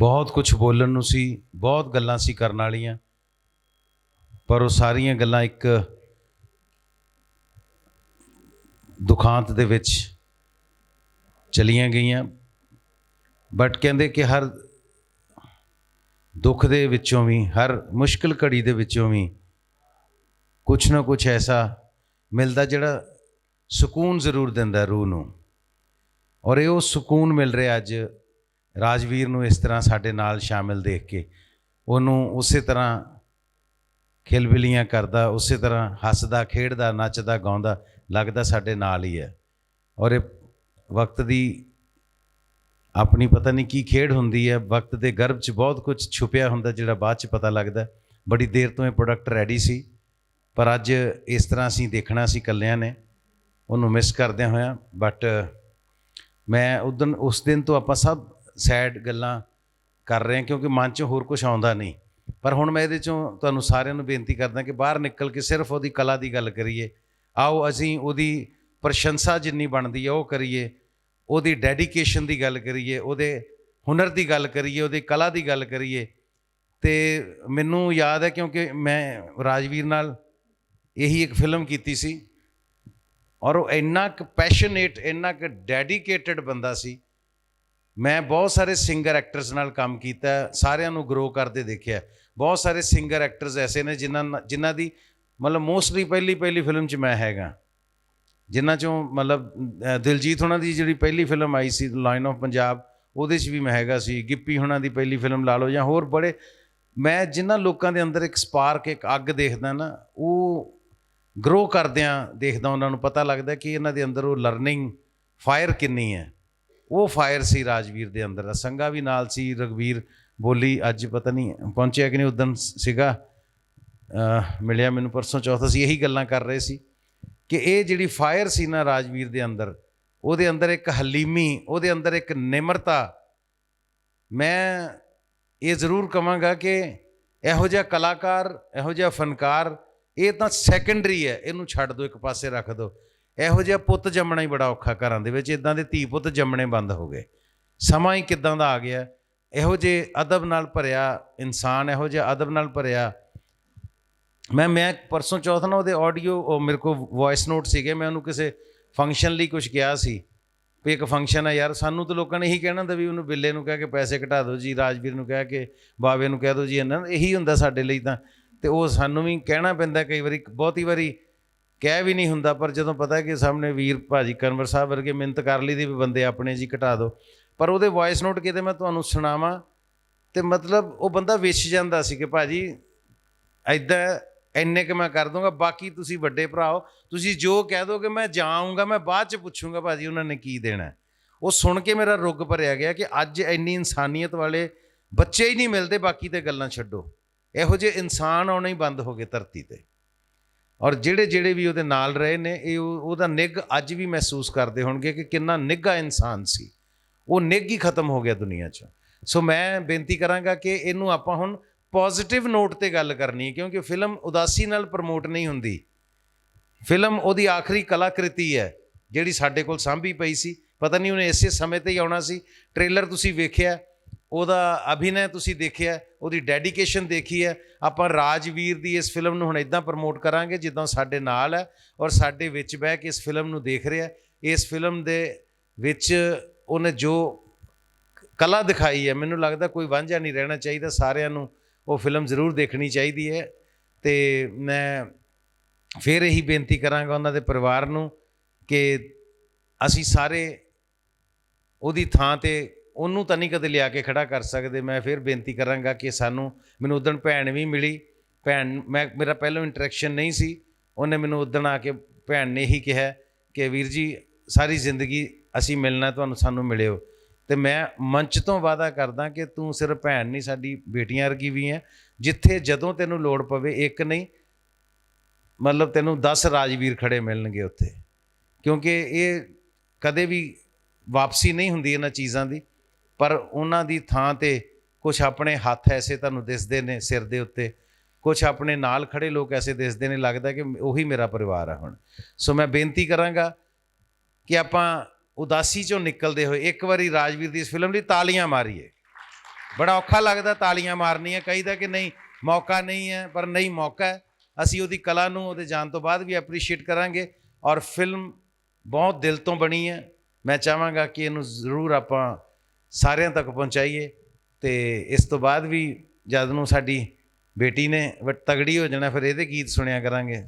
ਬਹੁਤ ਕੁਝ ਬੋਲਣ ਨੂੰ ਸੀ, ਬਹੁਤ ਗੱਲਾਂ ਸੀ ਕਰਨ ਵਾਲੀਆਂ, ਪਰ ਉਹ ਸਾਰੀਆਂ ਗੱਲਾਂ ਇੱਕ ਦੁਖਾਂਤ ਦੇ ਵਿੱਚ ਚਲੀਆਂ ਗਈਆਂ। ਬਟ ਕਹਿੰਦੇ ਕਿ ਹਰ ਦੁੱਖ ਦੇ ਵਿੱਚੋਂ ਵੀ, ਹਰ ਮੁਸ਼ਕਲ ਘੜੀ ਦੇ ਵਿੱਚੋਂ ਵੀ ਕੁਛ ਨਾ ਕੁਛ ਐਸਾ ਮਿਲਦਾ ਜਿਹੜਾ ਸਕੂਨ ਜ਼ਰੂਰ ਦਿੰਦਾ ਰੂਹ ਨੂੰ। ਔਰ ਇਹ ਉਹ ਸਕੂਨ ਮਿਲ ਰਿਹਾ ਅੱਜ ਰਾਜਵੀਰ ਨੂੰ ਇਸ ਤਰ੍ਹਾਂ ਸਾਡੇ ਨਾਲ ਸ਼ਾਮਿਲ ਦੇਖ ਕੇ, ਉਹਨੂੰ ਉਸੇ ਤਰ੍ਹਾਂ ਖਿਲਬਿਲੀਆਂ ਕਰਦਾ, ਉਸੇ ਤਰ੍ਹਾਂ ਹੱਸਦਾ, ਖੇਡਦਾ, ਨੱਚਦਾ, ਗਾਉਂਦਾ, ਲੱਗਦਾ ਸਾਡੇ ਨਾਲ ਹੀ ਹੈ। ਔਰ ਇਹ ਵਕਤ ਦੀ ਆਪਣੀ ਪਤਾ ਨਹੀਂ ਕੀ ਖੇਡ ਹੁੰਦੀ ਹੈ, ਵਕਤ ਦੇ ਗਰਭ 'ਚ ਬਹੁਤ ਕੁਝ ਛੁਪਿਆ ਹੁੰਦਾ ਜਿਹੜਾ ਬਾਅਦ 'ਚ ਪਤਾ ਲੱਗਦਾ। ਬੜੀ ਦੇਰ ਤੋਂ ਇਹ ਪ੍ਰੋਡਕਟ ਰੈਡੀ ਸੀ, ਪਰ ਅੱਜ ਇਸ ਤਰ੍ਹਾਂ ਅਸੀਂ ਦੇਖਣਾ ਸੀ ਇਕੱਲਿਆਂ ਨੇ, ਉਹਨੂੰ ਮਿਸ ਕਰਦਿਆਂ ਹੋਇਆਂ ਬਟ ਮੈਂ ਉਦੋਂ ਉਸ ਦਿਨ ਤੋਂ ਆਪਾਂ ਸਭ ਸੈਡ ਗੱਲਾਂ ਕਰ ਰਹੇ ਹਾਂ ਕਿਉਂਕਿ ਮਨ 'ਚ ਹੋਰ ਕੁਝ ਆਉਂਦਾ ਨਹੀਂ। ਪਰ ਹੁਣ ਮੈਂ ਇਹਦੇ 'ਚੋਂ ਤੁਹਾਨੂੰ ਸਾਰਿਆਂ ਨੂੰ ਬੇਨਤੀ ਕਰਦਾ ਕਿ ਬਾਹਰ ਨਿਕਲ ਕੇ ਸਿਰਫ ਉਹਦੀ ਕਲਾ ਦੀ ਗੱਲ ਕਰੀਏ। ਆਓ ਅਸੀਂ ਉਹਦੀ ਪ੍ਰਸ਼ੰਸਾ ਜਿੰਨੀ ਬਣਦੀ ਹੈ ਉਹ ਕਰੀਏ। ਉਹਦੀ ਡੈਡੀਕੇਸ਼ਨ ਦੀ ਗੱਲ ਕਰੀਏ, ਉਹਦੇ ਹੁਨਰ ਦੀ ਗੱਲ ਕਰੀਏ, ਉਹਦੀ ਕਲਾ ਦੀ ਗੱਲ ਕਰੀਏ। ਤੇ ਮੈਨੂੰ ਯਾਦ ਹੈ ਕਿਉਂਕਿ ਮੈਂ ਰਾਜਵੀਰ ਨਾਲ ਇਹੀ ਇੱਕ ਫਿਲਮ ਕੀਤੀ ਸੀ। ਔਰ ਉਹ ਇੰਨਾ ਕੁ ਪੈਸ਼ਨੇਟ ਇੰਨਾ ਕੁ ਡੈਡੀਕੇਟਿਡ ਬੰਦਾ ਸੀ। ਮੈਂ ਬਹੁਤ ਸਾਰੇ ਸਿੰਗਰ ਐਕਟਰਸ ਨਾਲ ਕੰਮ ਕੀਤਾ, ਸਾਰਿਆਂ ਨੂੰ ਗਰੋ ਕਰਦੇ ਦੇਖਿਆ। ਬਹੁਤ ਸਾਰੇ ਸਿੰਗਰ ਐਕਟਰਸ ਐਸੇ ਨੇ ਜਿਨ੍ਹਾਂ ਜਿਨ੍ਹਾਂ ਦੀ ਮਤਲਬ ਮੋਸਟਲੀ ਪਹਿਲੀ ਪਹਿਲੀ ਫਿਲਮ 'ਚ ਮੈਂ ਹੈਗਾ। ਜਿਨ੍ਹਾਂ 'ਚੋਂ ਮਤਲਬ ਦਿਲਜੀਤ ਹੁਣਾਂ ਦੀ ਜਿਹੜੀ ਪਹਿਲੀ ਫਿਲਮ ਆਈ ਸੀ ਲਾਈਨ ਆਫ ਪੰਜਾਬ ਉਹਦੇ 'ਚ ਵੀ ਮੈਂ ਹੈਗਾ ਸੀ। ਗਿੱਪੀ ਹੁਣਾਂ ਦੀ ਪਹਿਲੀ ਫਿਲਮ ਲਾ ਲਓ ਜਾਂ ਹੋਰ ਬੜੇ, ਮੈਂ ਜਿਨ੍ਹਾਂ ਲੋਕਾਂ ਦੇ ਅੰਦਰ ਇੱਕ ਸਪਾਰਕ ਇੱਕ ਅੱਗ ਦੇਖਦਾ ਨਾ, ਉਹ ਗਰੋ ਕਰਦਿਆਂ ਦੇਖਦਾ, ਉਹਨਾਂ ਨੂੰ ਪਤਾ ਲੱਗਦਾ ਕਿ ਇਹਨਾਂ ਦੇ ਅੰਦਰ ਉਹ ਲਰਨਿੰਗ ਫਾਇਰ ਕਿੰਨੀ ਹੈ। ਉਹ ਫਾਇਰ ਸੀ ਰਾਜਵੀਰ ਦੇ ਅੰਦਰ ਸੰਗਾ ਵੀ ਨਾਲ ਸੀ ਰਗਵੀਰ ਬੋਲੀ ਅੱਜ ਪਤਾ ਨਹੀਂ ਪਹੁੰਚਿਆ ਕਿ ਨਹੀਂ ਉਦੋਂ ਸੀਗਾ। ਮਿਲਿਆ ਮੈਨੂੰ ਪਰਸੋਂ ਚੌਥਾ, ਅਸੀਂ ਇਹੀ ਗੱਲਾਂ ਕਰ ਰਹੇ ਸੀ ਕਿ ਇਹ ਜਿਹੜੀ ਫਾਇਰ ਸੀ ਨਾ ਰਾਜਵੀਰ ਦੇ ਅੰਦਰ, ਉਹਦੇ ਅੰਦਰ ਇੱਕ ਹਲੀਮੀ, ਉਹਦੇ ਅੰਦਰ ਇੱਕ ਨਿਮਰਤਾ, ਮੈਂ ਇਹ ਜ਼ਰੂਰ ਕਵਾਂਗਾ ਕਿ ਇਹੋ ਜਿਹਾ ਕਲਾਕਾਰ, ਇਹੋ ਜਿਹਾ ਫਨਕਾਰ, ਇਹ ਤਾਂ ਸੈਕੰਡਰੀ ਹੈ, ਇਹਨੂੰ ਛੱਡ ਦਿਓ ਇੱਕ ਪਾਸੇ ਰੱਖ ਦਿਓ ਇਹੋ ਜਿਹਾ ਪੁੱਤ ਜੰਮਣਾ ਹੀ ਬੜਾ ਔਖਾ ਘਰਾਂ ਦੇ ਵਿੱਚ ਇਦਾਂ ਦੇ ਧੀ ਪੁੱਤ ਜੰਮਣੇ ਬੰਦ ਹੋ ਗਏ। ਸਮਾਂ ਹੀ ਕਿਦਾਂ ਦਾ ਆ ਗਿਆ। ਇਹੋ ਜਿਹੇ ਅਦਬ ਨਾਲ ਭਰਿਆ ਇਨਸਾਨ, ਇਹੋ ਜਿਹਾ ਅਦਬ ਨਾਲ ਭਰਿਆ। ਮੈਂ ਮੈਂ ਪਰਸੋਂ ਚੌਥ ਨਾ ਉਹਦੇ ਆਡੀਓ ਉਹ ਮੇਰੇ ਕੋਲ ਵੌਇਸ ਨੋਟ ਸੀਗੇ, ਮੈਂ ਉਹਨੂੰ ਕਿਸੇ ਫੰਕਸ਼ਨ ਲਈ ਕੁਝ ਕਿਹਾ ਸੀ। ਵੀ ਇੱਕ ਫੰਕਸ਼ਨ ਹੈ ਯਾਰ, ਸਾਨੂੰ ਤਾਂ ਲੋਕਾਂ ਨੇ ਇਹੀ ਕਹਿਣਾ ਹੁੰਦਾ ਵੀ ਉਹਨੂੰ ਬਿੱਲੇ ਨੂੰ ਕਹਿ ਕੇ ਪੈਸੇ ਘਟਾ ਦਿਓ ਜੀ, ਰਾਜਵੀਰ ਨੂੰ ਕਹਿ ਕੇ, ਬਾਵੇ ਨੂੰ ਕਹਿ ਦਿਓ ਜੀ ਇਹਨਾਂ ਨੂੰ ਇਹੀ ਹੁੰਦਾ ਸਾਡੇ ਲਈ ਤਾਂ। ਤੇ ਉਹ ਸਾਨੂੰ ਵੀ ਕਹਿਣਾ ਪੈਂਦਾ ਕਈ ਵਾਰੀ, ਬਹੁਤੀ ਵਾਰੀ ਕਹਿ ਵੀ ਨਹੀਂ ਹੁੰਦਾ, ਪਰ ਜਦੋਂ ਪਤਾ ਕਿ ਸਾਹਮਣੇ ਵੀਰ ਭਾਜੀ ਕਨਵਰ ਸਾਹਿਬ ਵਰਗੇ ਮਿਹਨਤ ਕਰ ਲਈ ਦੀ ਵੀ ਬੰਦੇ ਆਪਣੇ ਜੀ ਘਟਾ ਦਿਓ ਪਰ ਉਹਦੇ ਵੌਇਸ ਨੋਟ ਕਿਤੇ ਮੈਂ ਤੁਹਾਨੂੰ ਸੁਣਾਵਾਂ ਤੇ ਮਤਲਬ ਉਹ ਬੰਦਾ ਵਿਛ ਜਾਂਦਾ ਸੀ ਕਿ ਭਾਜੀ ਐਦਾਂ ਇੰਨੇ ਕਿ ਮੈਂ ਕਰ ਦੂੰਗਾ ਬਾਕੀ ਤੁਸੀਂ ਵੱਡੇ ਭਰਾਓ ਤੁਸੀਂ ਜੋ ਕਹਿ ਦੋਗੇ ਮੈਂ ਜਾਊਂਗਾ, ਮੈਂ ਬਾਅਦ ਚ ਪੁੱਛੂੰਗਾ ਭਾਜੀ ਉਹਨਾਂ ਨੇ ਕੀ ਦੇਣਾ ਉਹ ਸੁਣ ਕੇ ਮੇਰਾ ਰੁੱਗ ਭਰਿਆ ਗਿਆ ਕਿ ਅੱਜ ਇੰਨੀ ਇਨਸਾਨੀਅਤ ਵਾਲੇ ਬੱਚੇ ਹੀ ਨਹੀਂ ਮਿਲਦੇ, ਬਾਕੀ ਤੇ ਗੱਲਾਂ ਛੱਡੋ। ਇਹੋ ਜਿਹੇ ਇਨਸਾਨ ਆਉਣੇ ਹੀ ਬੰਦ ਹੋ ਗਏ ਧਰਤੀ ਤੇ। ਔਰ ਜਿਹੜੇ ਜਿਹੜੇ ਵੀ ਉਹਦੇ ਨਾਲ ਰਹੇ ਨੇ, ਇਹ ਉਹਦਾ ਨਿੱਘ ਅੱਜ ਵੀ ਮਹਿਸੂਸ ਕਰਦੇ ਹੋਣਗੇ ਕਿ ਕਿੰਨਾ ਨਿੱਘਾ ਇਨਸਾਨ ਸੀ। ਉਹ ਨਿੱਘ ਹੀ ਖਤਮ ਹੋ ਗਿਆ ਦੁਨੀਆ 'ਚ। ਸੋ ਮੈਂ ਬੇਨਤੀ ਕਰਾਂਗਾ ਕਿ ਇਹਨੂੰ ਆਪਾਂ ਹੁਣ ਪੋਜ਼ਿਟਿਵ ਨੋਟ ਤੇ ਗੱਲ ਕਰਨੀ, ਕਿਉਂਕਿ ਫਿਲਮ ਉਦਾਸੀ ਨਾਲ ਪ੍ਰਮੋਟ ਨਹੀਂ ਹੁੰਦੀ। ਫਿਲਮ ਉਹਦੀ ਆਖਰੀ ਕਲਾਕ੍ਰਿਤੀ ਹੈ, ਜਿਹੜੀ ਸਾਡੇ ਕੋਲ ਸਾਂਭੀ ਪਈ ਸੀ। ਪਤਾ ਨਹੀਂ ਉਹਨੇ ਇਸੇ ਸਮੇਂ ਤੇ ਹੀ ਆਉਣਾ ਸੀ। ਟ੍ਰੇਲਰ ਤੁਸੀਂ ਵੇਖਿਆ ਉਹਦਾ ਅਭਿਨੈ ਤੁਸੀਂ ਦੇਖਿਆ, ਉਹਦੀ ਡੈਡੀਕੇਸ਼ਨ ਦੇਖੀ ਹੈ। ਆਪਾਂ ਰਾਜਵੀਰ ਦੀ ਇਸ ਫਿਲਮ ਨੂੰ ਹੁਣ ਇਦਾਂ ਪ੍ਰਮੋਟ ਕਰਾਂਗੇ, ਜਿੱਦਾਂ ਸਾਡੇ ਨਾਲ ਹੈ ਔਰ ਸਾਡੇ ਵਿੱਚ ਬਹਿ ਕੇ ਇਸ ਫਿਲਮ ਨੂੰ ਦੇਖ ਰਿਹਾ ਇਸ ਫਿਲਮ ਦੇ ਵਿੱਚ ਉਹਨੇ ਜੋ ਕਲਾ ਦਿਖਾਈ ਹੈ, ਮੈਨੂੰ ਲੱਗਦਾ ਕੋਈ ਵਾਂਝਾ ਨਹੀਂ ਰਹਿਣਾ ਚਾਹੀਦਾ, ਸਾਰਿਆਂ ਨੂੰ ਉਹ ਫਿਲਮ ਜ਼ਰੂਰ ਦੇਖਣੀ ਚਾਹੀਦੀ ਹੈ। ਤੇ ਮੈਂ ਫਿਰ ਇਹੀ ਬੇਨਤੀ ਕਰਾਂਗਾ ਉਹਨਾਂ ਦੇ ਪਰਿਵਾਰ ਨੂੰ ਕਿ ਅਸੀਂ ਸਾਰੇ ਉਹਦੀ ਥਾਂ ਤੇ ਉਹਨੂੰ ਤਾਂ ਨਹੀਂ ਕਦੇ ਲਿਆ ਕੇ ਖੜਾ ਕਰ ਸਕਦੇ। ਮੈਂ ਫਿਰ ਬੇਨਤੀ ਕਰਾਂਗਾ ਕਿ ਸਾਨੂੰ, ਮੈਨੂੰ ਉਦਣ ਭੈਣ ਵੀ ਮਿਲੀ। ਭੈਣ, ਮੈਂ, ਮੇਰਾ ਪਹਿਲਾਂ ਇੰਟਰੈਕਸ਼ਨ ਨਹੀਂ ਸੀ। ਉਹਨੇ ਮੈਨੂੰ ਉਦਣ ਆ ਕੇ ਭੈਣ ਨੇ ਹੀ ਕਿਹਾ ਕਿ ਵੀਰ ਜੀ, ਸਾਰੀ ਜ਼ਿੰਦਗੀ ਅਸੀਂ ਮਿਲਣਾ, ਤੁਹਾਨੂੰ ਸਾਨੂੰ ਮਿਲਿਓ। ਤੇ ਮੈਂ ਮੰਚ ਤੋਂ ਵਾਅਦਾ ਕਰਦਾ ਕਿ ਤੂੰ ਸਿਰਫ ਭੈਣ ਨਹੀਂ, ਸਾਡੀ ਬੇਟੀਆਂ ਵਰਗੀ ਵੀ ਹੈ। ਜਿੱਥੇ ਜਦੋਂ ਤੈਨੂੰ ਲੋੜ ਪਵੇ, ਇੱਕ ਨਹੀਂ, ਮਤਲਬ ਤੈਨੂੰ 10 ਰਾਜਵੀਰ ਖੜੇ ਮਿਲਣਗੇ ਉੱਥੇ। ਕਿਉਂਕਿ ਇਹ ਕਦੇ ਵੀ ਵਾਪਸੀ ਨਹੀਂ ਹੁੰਦੀ ਇਹਨਾਂ ਚੀਜ਼ਾਂ ਦੀ। ਪਰ ਉਹਨਾਂ ਦੀ ਥਾਂ ਤੇ ਕੁਝ ਆਪਣੇ ਹੱਥ ਐਸੇ ਤੁਹਾਨੂੰ ਦਿਸਦੇ ਨੇ ਸਿਰ ਦੇ ਉੱਤੇ ਕੁਝ ਆਪਣੇ ਨਾਲ ਖੜੇ ਲੋਕ ਐਸੇ ਦਿਸਦੇ ਨੇ, ਲੱਗਦਾ ਕਿ ਉਹੀ ਮੇਰਾ ਪਰਿਵਾਰ ਆ ਹੁਣ। ਸੋ ਮੈਂ ਬੇਨਤੀ ਕਰਾਂਗਾ ਕਿ ਆਪਾਂ ਉਦਾਸੀ ਚੋਂ ਨਿਕਲਦੇ ਹੋਏ ਇੱਕ ਵਾਰੀ ਰਾਜਵੀਰ ਦੀ ਇਸ ਫਿਲਮ ਲਈ ਤਾਲੀਆਂ ਮਾਰੀਏ। ਬੜਾ ਔਖਾ ਲੱਗਦਾ ਤਾਲੀਆਂ ਮਾਰਨੀਆਂ, ਕਹੀਦਾ ਕਿ ਨਹੀਂ, ਮੌਕਾ ਨਹੀਂ ਹੈ, ਪਰ ਨਹੀਂ ਮੌਕਾ ਹੈ। ਅਸੀਂ ਉਹਦੀ ਕਲਾ ਨੂੰ, ਉਹਦੇ ਜਾਣ ਤੋਂ ਬਾਅਦ ਵੀ ਐਪਰੀਸ਼ੀਏਟ ਕਰਾਂਗੇ ਔਰ ਫਿਲਮ ਬਹੁਤ ਦਿਲ ਤੋਂ ਬਣੀ ਹੈ। ਮੈਂ ਚਾਹਾਂਗਾ ਕਿ ਇਹਨੂੰ ਜ਼ਰੂਰ ਆਪਾਂ ਸਾਰਿਆਂ ਤੱਕ ਪਹੁੰਚਾਈਏ ਤੇ ਇਸ ਤੋਂ ਬਾਅਦ ਵੀ ਜਦ ਨੂੰ ਸਾਡੀ ਬੇਟੀ ਨੇ ਵ- ਤਗੜੀ ਹੋ ਜਾਣਾ, ਫਿਰ ਇਹਦੇ ਗੀਤ ਸੁਣਿਆ ਕਰਾਂਗੇ।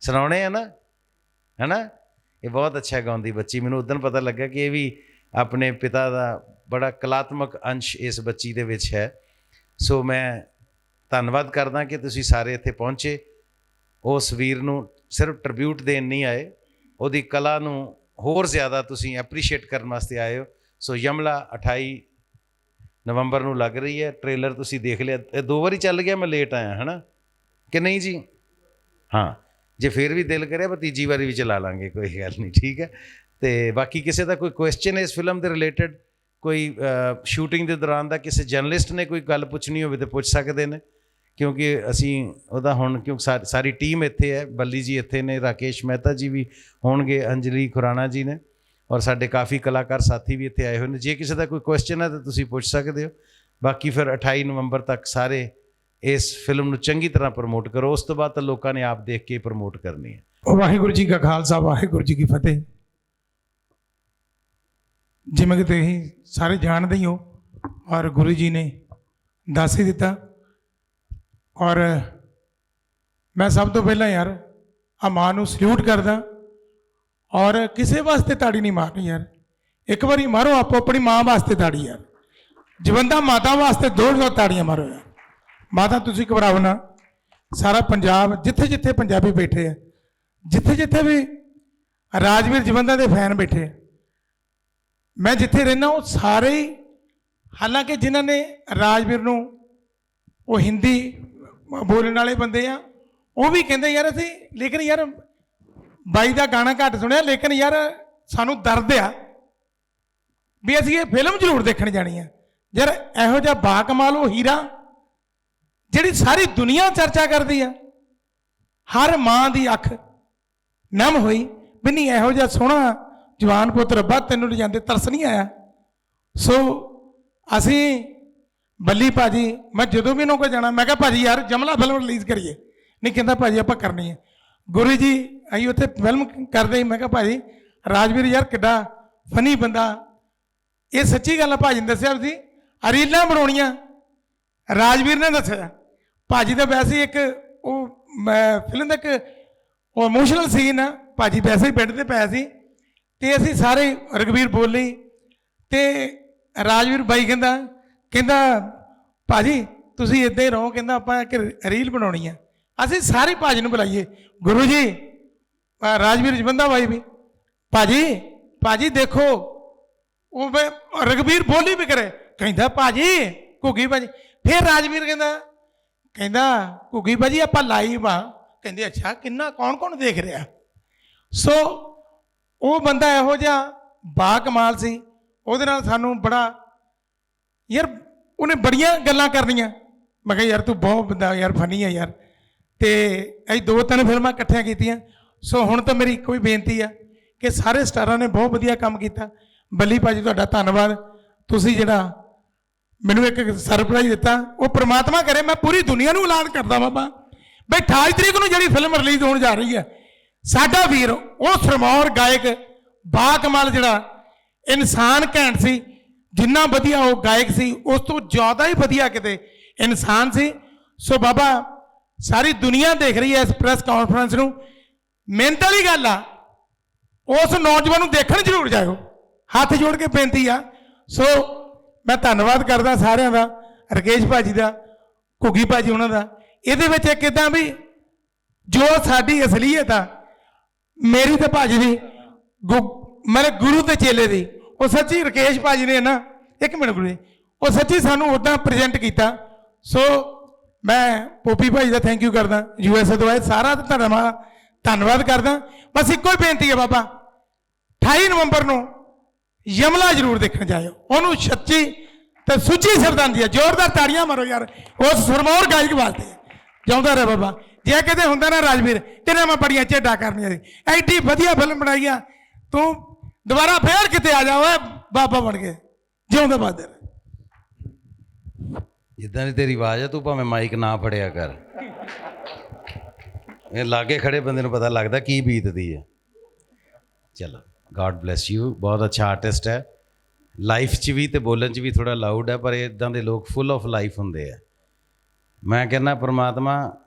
ਸੁਣਾਉਣੇ ਆ ਨਾ, ਹੈਨਾ? ਇਹ ਬਹੁਤ ਅੱਛਾ ਗਾਉਂਦੀ ਬੱਚੀ। ਮੈਨੂੰ ਉਦੋਂ ਪਤਾ ਲੱਗਾ ਕਿ ਇਹ ਵੀ ਆਪਣੇ ਪਿਤਾ ਦਾ ਬੜਾ ਕਲਾਤਮਕ ਅੰਸ਼ ਇਸ ਬੱਚੀ ਦੇ ਵਿੱਚ ਹੈ। ਸੋ ਮੈਂ ਧੰਨਵਾਦ ਕਰਦਾ ਕਿ ਤੁਸੀਂ ਸਾਰੇ ਇੱਥੇ ਪਹੁੰਚੇ। ਉਸ ਵੀਰ ਨੂੰ ਸਿਰਫ ਟ੍ਰਿਬਿਊਟ ਦੇਣ ਨਹੀਂ ਆਏ। ਉਹਦੀ ਕਲਾ ਨੂੰ ਹੋਰ ਜ਼ਿਆਦਾ ਤੁਸੀਂ ਐਪਰੀਸ਼ੀਏਟ ਕਰਨ ਵਾਸਤੇ ਆਏ ਹੋ। ਸੋ ਯਮਲਾ 28 ਨਵੰਬਰ ਨੂੰ ਲੱਗ ਰਹੀ ਹੈ ਟ੍ਰੇਲਰ ਤੁਸੀਂ ਦੇਖ ਲਿਆ। ਇਹ ਦੋ ਵਾਰੀ ਚੱਲ ਗਿਆ, ਮੈਂ ਲੇਟ ਆਇਆ, ਹਨਾ? ਕਿ ਨਹੀਂ ਜੀ? ਹਾਂ, ਜੇ ਫਿਰ ਵੀ ਦਿਲ ਕਰੇ ਆਪਾਂ ਤੀਜੀ ਵਾਰੀ ਵੀ ਚਲਾ ਲਾਂਗੇ, ਕੋਈ ਗੱਲ ਨਹੀਂ, ਠੀਕ ਹੈ? ਤੇ ਬਾਕੀ ਕਿਸੇ ਦਾ ਕੋਈ ਕੁਐਸਚਨ ਇਸ ਫਿਲਮ ਦੇ ਰਿਲੇਟਡ ਕੋਈ ਸ਼ੂਟਿੰਗ ਦੇ ਦੌਰਾਨ ਦਾ ਕਿਸੇ ਜਰਨਲਿਸਟ ਨੇ ਕੋਈ ਗੱਲ ਪੁੱਛਣੀ ਹੋਵੇ ਤੇ ਪੁੱਛ ਸਕਦੇ ਨੇ। ਕਿਉਂਕਿ ਅਸੀਂ ਉਹਦਾ ਹੁਣ ਕਿਉਂਕਿ ਸਾ- ਸਾਰੀ ਟੀਮ ਇੱਥੇ ਹੈ, ਬੱਲੀ ਜੀ ਇੱਥੇ ਨੇ, ਰਾਕੇਸ਼ ਮਹਿਤਾ ਜੀ ਵੀ ਹੋਣਗੇ, ਅੰਜਲੀ ਖੁਰਾਣਾ ਜੀ ਨੇ। ਔਰ ਸਾਡੇ ਕਾਫੀ ਕਲਾਕਾਰ ਸਾਥੀ ਵੀ ਇੱਥੇ ਆਏ ਹੋਏ ਨੇ। ਜੇ ਕਿਸੇ ਦਾ ਕੋਈ ਕੁਐਸਚਨ ਹੈ ਤਾਂ ਤੁਸੀਂ ਪੁੱਛ ਸਕਦੇ ਹੋ। ਬਾਕੀ ਫਿਰ 28 ਨਵੰਬਰ ਤੱਕ ਸਾਰੇ ਇਸ ਫਿਲਮ ਨੂੰ ਚੰਗੀ ਤਰ੍ਹਾਂ ਪ੍ਰਮੋਟ ਕਰੋ। ਉਸ ਤੋਂ ਬਾਅਦ ਤਾਂ ਲੋਕਾਂ ਨੇ ਆਪ ਦੇਖ ਕੇ ਪ੍ਰਮੋਟ ਕਰਨੀ ਹੈ। ਵਾਹਿਗੁਰੂ ਜੀ ਕਾ ਖਾਲਸਾ, ਵਾਹਿਗੁਰੂ ਜੀ ਕੀ ਫਤਿਹ। ਜਿਵੇਂ ਕਿ ਤੁਸੀਂ ਸਾਰੇ ਜਾਣਦੇ ਹੀ ਹੋ, ਔਰ ਗੁਰੂ ਜੀ ਨੇ ਦੱਸ ਹੀ ਦਿੱਤਾ। ਔਰ ਮੈਂ ਸਭ ਤੋਂ ਪਹਿਲਾਂ ਯਾਰ ਆ ਮਾਂ ਨੂੰ ਸਲੂਟ ਕਰਦਾ। ਔਰ ਕਿਸੇ ਵਾਸਤੇ ਤਾੜੀ ਨਹੀਂ ਮਾਰਨੀ ਯਾਰ। ਇੱਕ ਵਾਰੀ ਮਾਰੋ ਆਪੋ ਆਪਣੀ ਮਾਂ ਵਾਸਤੇ ਤਾੜੀ ਯਾਰ। ਜਵੰਦਾ ਮਾਤਾ ਵਾਸਤੇ ਦੋ ਦੋ ਤਾੜੀਆਂ ਮਾਰੋ ਯਾਰ। ਮਾਤਾ, ਤੁਸੀਂ ਘਬਰਾਓ ਨਾ। ਸਾਰਾ ਪੰਜਾਬ, ਜਿੱਥੇ ਜਿੱਥੇ ਪੰਜਾਬੀ ਬੈਠੇ ਆ, ਜਿੱਥੇ ਜਿੱਥੇ ਵੀ ਰਾਜਵੀਰ ਜਵੰਦਾ ਦੇ ਫੈਨ ਬੈਠੇ ਮੈਂ ਜਿੱਥੇ ਰਹਿਣਾ ਉਹ ਸਾਰੇ ਹੀ, ਹਾਲਾਂਕਿ ਜਿਨ੍ਹਾਂ ਨੇ ਰਾਜਵੀਰ ਨੂੰ ਉਹ ਹਿੰਦੀ ਬੋਲਣ ਵਾਲੇ ਬੰਦੇ ਆ, ਉਹ ਵੀ ਕਹਿੰਦੇ ਯਾਰ ਅਸੀਂ, ਲੇਕਿਨ ਯਾਰ ਬਾਈ ਦਾ ਗਾਣਾ ਘੱਟ ਸੁਣਿਆ, ਲੇਕਿਨ ਯਾਰ ਸਾਨੂੰ ਦਰਦ ਆ ਵੀ ਅਸੀਂ ਇਹ ਫਿਲਮ ਜ਼ਰੂਰ ਦੇਖਣ ਜਾਣੀ ਆ। ਯਾਰ ਇਹੋ ਜਿਹਾ ਬਾ ਕਮਾਲ ਉਹ ਹੀਰਾ ਜਿਹੜੀ ਸਾਰੀ ਦੁਨੀਆ ਚਰਚਾ ਕਰਦੀ ਆ। ਹਰ ਮਾਂ ਦੀ ਅੱਖ ਨਮ ਹੋਈ ਵੀ ਨਹੀਂ, ਇਹੋ ਜਿਹਾ ਸੋਹਣਾ ਜਵਾਨ ਪੁੱਤ ਰੱਬਾ ਤੈਨੂੰ ਲਿਜਾਂਦੇ, ਤਰਸ ਨਹੀਂ ਆਇਆ। ਸੋ ਅਸੀਂ ਬੱਲੀ ਭਾਜੀ, ਮੈਂ ਜਦੋਂ ਵੀ ਇਹਨਾਂ ਕੋਲ ਜਾਣਾ, ਮੈਂ ਕਿਹਾ ਭਾਜੀ ਯਾਰ ਜਮਲਾ ਫਿਲਮ ਰਿਲੀਜ਼ ਕਰੀਏ। ਨਹੀਂ ਕਹਿੰਦਾ ਭਾਜੀ ਆਪਾਂ ਕਰਨੀ ਹੈ ਗੁਰੂ ਜੀ, ਅਸੀਂ ਉੱਥੇ ਫਿਲਮ ਕਰਦੇ ਹੀ ਮੈਂ ਕਿਹਾ ਭਾਜੀ, ਰਾਜਵੀਰ ਯਾਰ ਕਿੱਡਾ ਫਨੀ ਬੰਦਾ। ਇਹ ਸੱਚੀ ਗੱਲ ਆ, ਭਾਜੀ ਨੇ ਦੱਸਿਆ ਸੀ, ਰੀਲਾਂ ਬਣਾਉਣੀਆਂ। ਰਾਜਵੀਰ ਨੇ ਦੱਸਿਆ। ਭਾਜੀ ਦਾ ਵੈਸੇ ਇੱਕ ਉਹ, ਮੈਂ ਫਿਲਮ ਦਾ ਇੱਕ ਉਹ ਇਮੋਸ਼ਨਲ ਸੀਨ ਆ। ਭਾਜੀ ਵੈਸੇ ਹੀ ਬੈੱਡ ਤੇ ਪਿਆ ਸੀ। ਤੇ ਅਸੀਂ ਸਾਰੇ ਰਗਵੀਰ ਬੋਲੀ ਤੇ ਰਾਜਵੀਰ ਬਾਈ ਕਹਿੰਦਾ ਕਹਿੰਦਾ, ਭਾਜੀ, ਤੁਸੀਂ ਇੱਦਾਂ ਹੀ ਰਹੋ, ਕਹਿੰਦਾ ਆਪਾਂ ਇੱਕ ਰੀਲ ਬਣਾਉਣੀ ਆ। ਅਸੀਂ ਸਾਰੇ ਭਾਜੀ ਨੂੰ ਬੁਲਾਈਏ। ਗੁਰੂ ਜੀ, ਅਹ ਰਾਜਵੀਰ ਜਵੰਦਾ ਬਾਈ ਵੀ। ਭਾਜੀ ਭਾਜੀ ਦੇਖੋ, ਉਹ ਵੇ ਰਗਵੀਰ ਬੋਲੀ ਵੀ ਕਰੇ। ਕਹਿੰਦਾ, ਭਾਜੀ, ਘੁੱਗੀ ਭਾਜੀ। ਫਿਰ ਰਾਜਵੀਰ ਕਹਿੰਦਾ ਕਹਿੰਦਾ, ਘੁੱਗੀ ਭਾਜੀ, ਆਪਾਂ ਲਾਈਵ ਆ। ਕਹਿੰਦੇ, ਅੱਛਾ, ਕਿੰਨਾ ਕੌਣ ਕੌਣ ਦੇਖ ਰਿਹਾ? ਸੋ ਉਹ ਬੰਦਾ ਇਹੋ ਜਿਹਾ ਬਾ ਕਮਾਲ ਸੀ। ਉਹਦੇ ਨਾਲ ਸਾਨੂੰ ਬੜਾ, ਯਾਰ, ਉਹਨੇ ਬੜੀਆਂ ਗੱਲਾਂ ਕਰਨੀਆਂ। ਮੈਂ ਕਿਹਾ, ਯਾਰ, ਤੂੰ ਬਹੁਤ ਬੰਦਾ, ਯਾਰ ਫਨੀ ਆ ਯਾਰ। ਤੇ ਅਸੀਂ ਦੋ ਤਿੰਨ ਫਿਲਮਾਂ ਇਕੱਠੀਆਂ ਕੀਤੀਆਂ। ਸੋ ਹੁਣ ਤਾਂ ਮੇਰੀ ਇੱਕੋ ਹੀ ਬੇਨਤੀ ਆ ਕਿ ਸਾਰੇ ਸਟਾਰਾਂ ਨੇ ਬਹੁਤ ਵਧੀਆ ਕੰਮ ਕੀਤਾ। ਬੱਲੀ ਭਾਜੀ, ਤੁਹਾਡਾ ਧੰਨਵਾਦ। ਤੁਸੀਂ ਜਿਹੜਾ ਮੈਨੂੰ ਇੱਕ ਸਰਪ੍ਰਾਈਜ਼ ਦਿੱਤਾ, ਉਹ ਪ੍ਰਮਾਤਮਾ ਕਰੇ, ਮੈਂ ਪੂਰੀ ਦੁਨੀਆ ਨੂੰ ਐਲਾਨ ਕਰਦਾ ਬਾਬਾ। ਬਈ 28 ਤਰੀਕ ਨੂੰ ਜਿਹੜੀ ਫਿਲਮ ਰਿਲੀਜ਼ ਹੋਣ ਜਾ ਰਹੀ ਹੈ, ਸਾਡਾ ਵੀਰ, ਉਹ ਸਰਮੌਰ ਗਾਇਕ ਬਾ ਕਮਾਲ ਜਿਹੜਾ ਇਨਸਾਨ ਘੈਂਟ ਸੀ, ਜਿੰਨਾ ਵਧੀਆ ਉਹ ਗਾਇਕ ਸੀ, ਉਸ ਤੋਂ ਜ਼ਿਆਦਾ ਹੀ ਵਧੀਆ ਕਿਤੇ ਇਨਸਾਨ ਸੀ। ਸੋ ਬਾਬਾ ਸਾਰੀ ਦੁਨੀਆ ਦੇਖ ਰਹੀ ਹੈ ਇਸ ਪ੍ਰੈਸ ਕਾਨਫਰੰਸ ਨੂੰ। ਮਿਹਨਤ ਵਾਲੀ ਗੱਲ ਆ। ਉਸ ਨੌਜਵਾਨ ਨੂੰ ਦੇਖਣ ਜ਼ਰੂਰ ਜਾਇਓ। ਹੱਥ ਜੋੜ ਕੇ ਬੇਨਤੀ ਆ। ਸੋ, ਮੈਂ ਧੰਨਵਾਦ ਕਰਦਾ ਸਾਰਿਆਂ ਦਾ, ਰਕੇਸ਼ ਭਾਜੀ ਦਾ, ਘੁੱਗੀ ਭਾਜੀ ਉਹਨਾਂ ਦਾ। ਇਹਦੇ ਵਿੱਚ ਇੱਕ ਇਦਾਂ ਵੀ ਜੋ ਸਾਡੀ ਅਸਲੀਅਤ ਆ, ਮੇਰੀ ਤੇ ਭਾਜੀ ਦੀ, ਗੁ- ਮੇਰੇ ਗੁਰੂ ਤੇ ਚੇਲੇ ਦੀ, ਉਹ ਸੱਚੀ ਰਕੇਸ਼ ਭਾਜੀ ਨੇ ਨਾ, ਇੱਕ ਮਿੰਟ ਗੁਰੂ ਜੀ। ਉਹ ਸੱਚੀ ਸਾਨੂੰ ਉਦਾਂ ਪ੍ਰੈਜ਼ੈਂਟ ਕੀਤਾ। ਸੋ ਮੈਂ ਪੋਪੀ ਭਾਈ ਦਾ ਥੈਂਕ ਯੂ ਕਰਦਾ ਯੂ ਐਸ ਏ ਤੋਂ ਆਏ, ਸਾਰਾ ਧੰਨਵਾਦ ਧੰਨਵਾਦ ਕਰਦਾ। ਬਸ ਇੱਕੋ ਹੀ ਬੇਨਤੀ ਹੈ ਬਾਬਾ 28 ਨਵੰਬਰ ਨੂੰ ਯਮਲਾ ਜ਼ਰੂਰ ਦੇਖਣ ਜਾਇਓ। ਉਹਨੂੰ ਸੱਚੀ ਤੇ ਸੁੱਚੀ ਸਰਦਾਂਦੀ ਹੈ। ਜ਼ੋਰਦਾਰ ਤਾੜੀਆਂ ਮਾਰੋ ਯਾਰ, ਉਸ ਸਰਮੌਰ ਗਾਇਕ ਵਾਸਤੇ। ਜਿਉਂਦਾ ਰਹਿ ਬਾਬਾ। ਜੇ ਕਿਤੇ ਹੁੰਦਾ ਨਾ ਰਾਜਵੀਰ, ਤੇਰੇ ਮੈਂ ਬੜੀਆਂ ਝੇਡਾਂ ਕਰਨੀਆਂ ਸੀ। ਐਡੀ ਵਧੀਆ ਫਿਲਮ ਬਣਾਈ ਆ। ਤੂੰ ਦੁਬਾਰਾ ਫੇਰ ਕਿਤੇ ਆ ਜਾ, ਓਏ, ਬਾਬਾ ਬਣ ਕੇ। ਜਿਉਂਦਾ ਬਾਦਰ ਜਿੱਦਾਂ ਦੀ ਤੇਰੀ ਆਵਾਜ਼ ਆ, ਤੂੰ ਭਾਵੇਂ ਮਾਈਕ ਨਾ ਫੜਿਆ ਕਰ। ਇਹ ਲਾਗੇ ਖੜੇ ਬੰਦੇ ਨੂੰ ਪਤਾ ਲੱਗਦਾ ਕੀ ਬੀਤਦੀ ਹੈ ਚਲੋ ਗੋਡ ਬlesਸ ਯੂ ਬਹੁਤ ਅੱਛਾ ਆਰਟਿਸਟ ਹੈ। ਲਾਈਫ 'ਚ ਵੀ ਤੇ ਬੋਲਣ 'ਚ ਵੀ ਥੋੜਾ ਲਾਊਡ ਹੈ, ਪਰ ਇਦਾਂ ਦੇ ਲੋਕ ਫੁੱਲ ਆਫ ਲਾਈਫ ਹੁੰਦੇ ਆ। ਮੈਂ ਕਹਿੰਦਾ, ਪ੍ਰਮਾਤਮਾ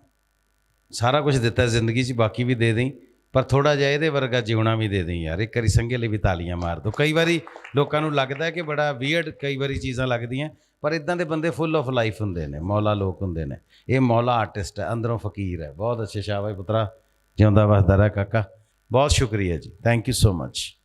ਸਾਰਾ ਕੁਝ ਦਿੱਤਾ ਜ਼ਿੰਦਗੀ 'ਚ, ਬਾਕੀ ਵੀ ਦੇ ਦੇਈ। ਪਰ ਥੋੜਾ ਜਿਹਾ ਇਹਦੇ ਵਰਗਾ ਜਿਉਣਾ ਵੀ ਦੇ ਦੇਈ ਯਾਰ। ਇੱਕ ਵਾਰੀ ਸੰਘੇ ਲਈ ਵੀ ਤਾਲੀਆਂ ਮਾਰ ਦੋ। ਕਈ ਵਾਰੀ ਲੋਕਾਂ ਨੂੰ ਲੱਗਦਾ ਕਿ ਬੜਾ ਵੀਅਰਡ ਕਈ ਵਾਰੀ ਚੀਜ਼ਾਂ ਲੱਗਦੀਆਂ, ਪਰ ਇਦਾਂ ਦੇ ਬੰਦੇ ਫੁੱਲ ਆਫ ਲਾਈਫ ਹੁੰਦੇ ਨੇ, ਮੌਲਾ ਲੋਕ ਹੁੰਦੇ ਨੇ। ਇਹ ਮੌਲਾ ਆਰਟਿਸਟ ਹੈ, ਅੰਦਰੋਂ ਫਕੀਰ ਹੈ। ਬਹੁਤ ਅੱਛੇ ਸ਼ਾਬਾਸ਼ ਪੁੱਤਰਾ, ਜਿਉਂਦਾ ਵਸਦਾ ਰਹਿ ਕਾਕਾ। ਬਹੁਤ ਸ਼ੁਕਰੀਆ ਜੀ। Thank you so much